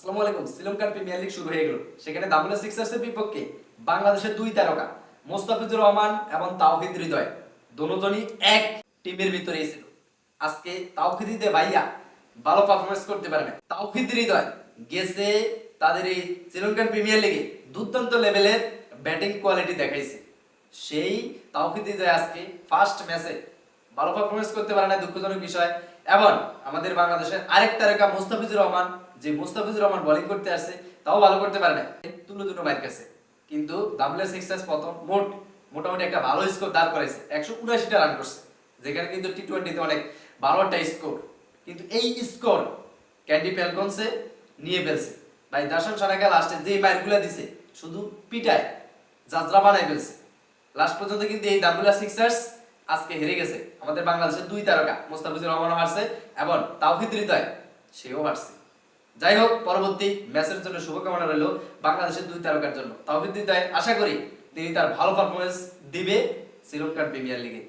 আসসালামু আলাইকুম শ্রীলঙ্কার প্রিমিয়ার লিগ শুরু হয়ে গেল। সেখানে দামিলা সিক্সার্সের বিপক্ষে বাংলাদেশের দুই তারকা, মোস্তাফিজুর রহমান এবং তাওহিদ হৃদয়, দুজনই এক টিমের ভিতরেই ছিল। আজকে তাওহিদ হৃদয় ভাইয়া ভালো পারফরমেন্স করতে পারবে। তাওহিদ হৃদয় গেছে তাদের এই শ্রীলঙ্কার প্রিমিয়ার লিগে দুর্দান্ত লেভেলের ব্যাটিং কোয়ালিটি দেখাইছে। সেই তাওহিদ হৃদয় আজকে ফার্স্ট ম্যাচে ভালো পারফরমেন্স করতে পারে না, দুঃখজনক বিষয়। এবং আমাদের বাংলাদেশের আরেক তারকা মুস্তাফিজুর রহমান, যে মুস্তাফিজুর রহমান বোলিং করতে আসছে, তাও ভালো করতে পারে না। তুলো দুটো মার কাছে কিন্তু ডাবল সিক্সার্স প্রথম, মোট, মোটামুটি একটা ভালো স্কোর দাঁড় করাইছে। একশো উনআশিটা রান করছে। যেখানে কিন্তু টি টোয়েন্টিতে অনেক ভালো একটা স্কোর কিন্তু এই স্কোর ক্যান্ডি ফ্যালকনসে নিয়ে ফেলছে। ভাই দর্শন সানাকা লাস্টে যে মারগুলা দিছে, শুধু পিটায়, যাত্রা বানাই ফেলছে। লাস্ট পর্যন্ত কিন্তু এই দামগুলা সিক্সার্স আজকে হেরে গেছে। আমাদের বাংলাদেশের দুই তারকা, মোস্তাফিজুর রহমানও হারছে এবং তাওহিদ হৃদয়, সেও হারছে। যাই হোক, পরবর্তী ম্যাচের জন্য শুভকামনা রইল বাংলাদেশের দুই তারকার জন্য। তাওহিদ হৃদয়, আশা করি তিনি তার ভালো পারফরমেন্স দিবে শ্রীলঙ্কার প্রিমিয়ার লিগে